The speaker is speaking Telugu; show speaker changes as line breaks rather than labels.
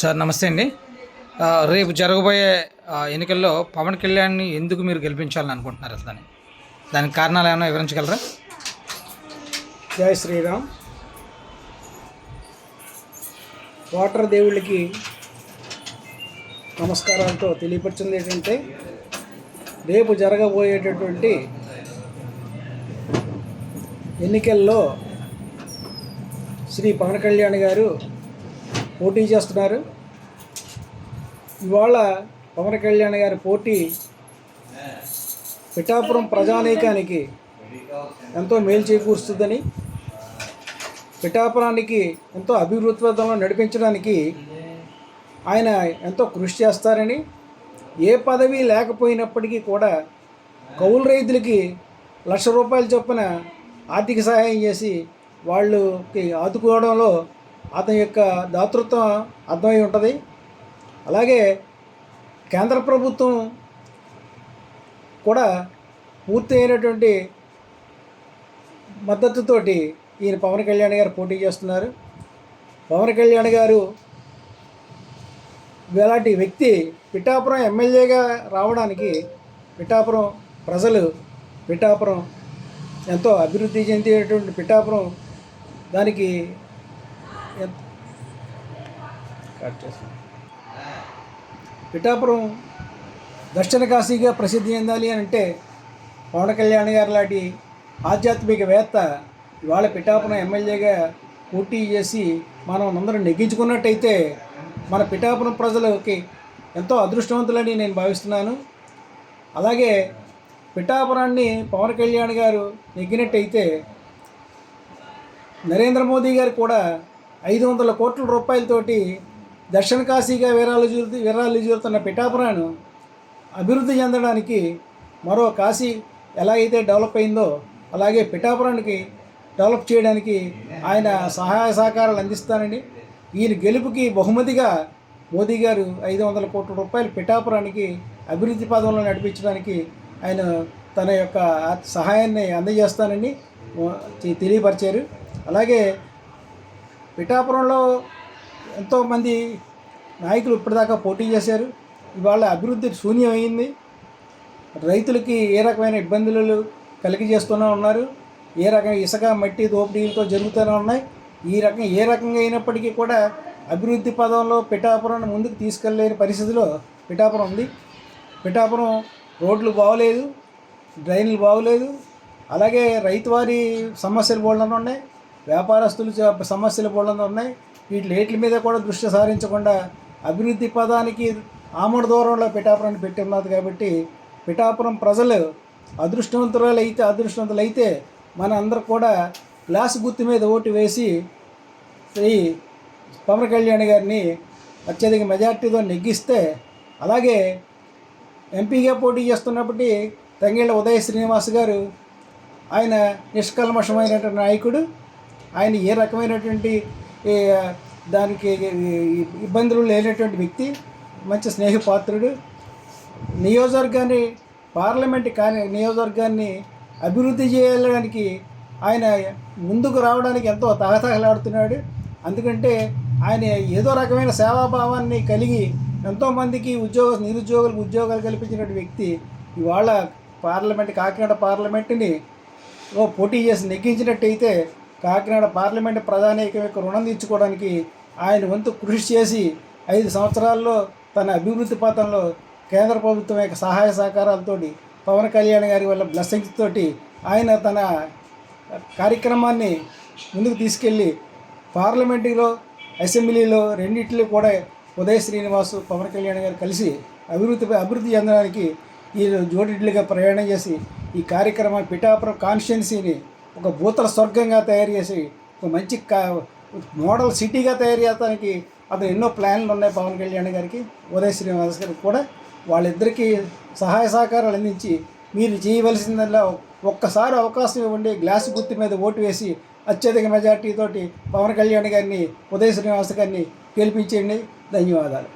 సార్ నమస్తే అండి. రేపు జరగబోయే ఎన్నికల్లో పవన్ కళ్యాణ్ని ఎందుకు మీరు గెలిపించాలని అనుకుంటున్నారు అసలు? దాన్ని దానికి కారణాలు ఏమైనా వివరించగలరా?
జై శ్రీరామ్. వాటర్ దేవుళ్ళకి నమస్కారాలతో తెలియపరిచింది ఏంటంటే రేపు జరగబోయేటటువంటి ఎన్నికల్లో శ్రీ పవన్ కళ్యాణ్ గారు పోటీ చేస్తున్నారు. ఇవాళ పవన్ కళ్యాణ్ గారి పోటీ పిఠాపురం ప్రజానీకానికి ఎంతో మేలు చేకూరుస్తుందని పిఠాపురానికి ఎంతో అభివృద్ధిలో నడిపించడానికి ఆయన ఎంతో కృషి చేస్తారని ఏ పదవి లేకపోయినప్పటికీ కూడా కౌలు రైతులకి లక్ష రూపాయల చొప్పున ఆర్థిక సహాయం చేసి వాళ్ళకి ఆదుకోవడంలో అతని యొక్క దాతృత్వం అర్థమై ఉంటుంది. అలాగే కేంద్ర ప్రభుత్వం కూడా పూర్తి అయినటువంటి మద్దతుతోటి ఈయన పవన్ కళ్యాణ్ గారు పోటీ చేస్తున్నారు. పవన్ కళ్యాణ్ గారు ఇలాంటి వ్యక్తి పిఠాపురం ఎమ్మెల్యేగా రావడానికి పిఠాపురం ప్రజలు పిఠాపురం ఎంతో అభివృద్ధి చెందేటువంటి పిఠాపురం దానికి కట్ చేస్తాను. పిఠాపురం దక్షిణ కాశీగా ప్రసిద్ధి చెందాలి అని అంటే పవన్ కళ్యాణ్ గారు లాంటి ఆధ్యాత్మికవేత్త ఇవాళ పిఠాపురం ఎమ్మెల్యేగా పోటీ చేసి మనం అందరం నెగ్గించుకున్నట్టయితే మన పిఠాపురం ప్రజలకి ఎంతో అదృష్టవంతులని నేను భావిస్తున్నాను అలాగే పిఠాపురాన్ని పవన్ కళ్యాణ్ గారు నెగ్గినట్టయితే నరేంద్ర మోదీ గారు కూడా ఐదు వందల కోట్ల రూపాయలతోటి దక్షిణ కాశీగా విరాలు చూరు విరాలు చూరుతున్న పిఠాపురాను అభివృద్ధి చెందడానికి మరో కాశీ ఎలా అయితే డెవలప్ అయిందో అలాగే పిఠాపురానికి డెవలప్ చేయడానికి ఆయన సహాయ సహకారాలు అందిస్తానని ఈయన గెలుపుకి బహుమతిగా మోదీ గారు ఐదు వందల కోట్ల రూపాయలు పిఠాపురానికి అభివృద్ధి పదంలో నడిపించడానికి ఆయన తన యొక్క సహాయాన్ని అందజేస్తానని తెలియపరిచారు. అలాగే పిఠాపురంలో ఎంతోమంది నాయకులు ఇప్పటిదాకా పోటీ చేశారు. ఇవాళ అభివృద్ధి శూన్యమైంది. రైతులకి ఏ రకమైన ఇబ్బందులు కలిగజేస్తూనే ఉన్నారు. ఏ రకమైన ఇసుక మట్టి దోపిడీలతో జరుగుతూనే ఉన్నాయి. ఈ రకం ఏ రకంగా అయినప్పటికీ కూడా అభివృద్ధి పదంలో పిఠాపురాన్ని ముందుకు తీసుకెళ్ళలేని పరిస్థితిలో పిఠాపురం ఉంది. పిఠాపురం రోడ్లు బాగోలేదు డ్రైన్లు బాగోలేదు. అలాగే రైతువారి సమస్యలు బోళ్ళని ఉన్నాయి వ్యాపారస్తులు సమస్యలు బోళ్ళని ఉన్నాయి. వీటి రేట్ల మీద కూడా దృష్టి సారించకుండా అభివృద్ధి పదానికి ఆమడ దూరంలో పిఠాపురాన్ని పెట్టి ఉన్నది కాబట్టి పిఠాపురం ప్రజలు అదృష్టవంతురాలు అయితే అదృష్టవంతులు అయితే మన అందరూ కూడా గ్లాస్ గుర్తు మీద ఓటు వేసి శ్రీ పవన్ కళ్యాణ్ గారిని అత్యధిక మెజార్టీతో నెగ్గిస్తే అలాగే ఎంపీగా పోటీ చేస్తున్నప్పటి తంగేళ్ళ ఉదయ శ్రీనివాస్ గారు ఆయన నిష్కల్మషమైనటువంటి నాయకుడు. ఆయన ఏ రకమైనటువంటి దానికి ఇబ్బందులు లేనటువంటి వ్యక్తి మంచి స్నేహపాత్రుడు. నియోజకవర్గాన్ని పార్లమెంట్ కానీ నియోజకవర్గాన్ని అభివృద్ధి చేయడానికి ఆయన ముందుకు రావడానికి ఎంతో తహతహలాడుతున్నాడు. అందుకంటే ఆయన ఏదో రకమైన సేవాభావాన్ని కలిగి ఎంతోమందికి ఉద్యోగ నిరుద్యోగులకు ఉద్యోగాలు కల్పించిన వ్యక్తి ఇవాళ పార్లమెంట్ కాకినాడ పార్లమెంటుని ఓ పోటీ చేసి నెగ్గించినట్టయితే కాకినాడ పార్లమెంట్ ప్రధానికం యొక్క రుణం తీర్చుకోవడానికి ఆయన వంతు కృషి చేసి ఐదు సంవత్సరాల్లో తన అభివృద్ధి పథంలో కేంద్ర ప్రభుత్వం యొక్క సహాయ సహకారాలతోటి పవన్ కళ్యాణ్ గారి వల్ల బ్లెస్సింగ్స్ తోటి ఆయన తన కార్యక్రమాన్ని ముందుకు తీసుకెళ్ళి పార్లమెంటులో అసెంబ్లీలో రెండింటిలో కూడా ఉదయ శ్రీనివాస్ పవన్ కళ్యాణ్ గారు కలిసి అభివృద్ధి అభివృద్ధి చెందడానికి ఈ జోడిడ్లుగా ప్రయాణం చేసి ఈ కార్యక్రమాన్ని పిఠాపురం కాన్స్టిట్యున్సీని ఒక భూతల స్వర్గంగా తయారు చేసి ఒక మంచి మోడల్ సిటీగా తయారు చేయడానికి అతను ఎన్నో ప్లాన్లు ఉన్నాయి పవన్ కళ్యాణ్ గారికి ఉదయ శ్రీనివాస్ గారికి కూడా. వాళ్ళిద్దరికీ సహాయ సహకారాలు అందించి మీరు చేయవలసిందల్లా ఒక్కసారి అవకాశం ఇవ్వండి గ్లాస్ గుర్తు మీద ఓటు వేసి అత్యధిక మెజార్టీతోటి పవన్ కళ్యాణ్ గారిని ఉదయ శ్రీనివాస్ గారిని గెలిపించండి ధన్యవాదాలు.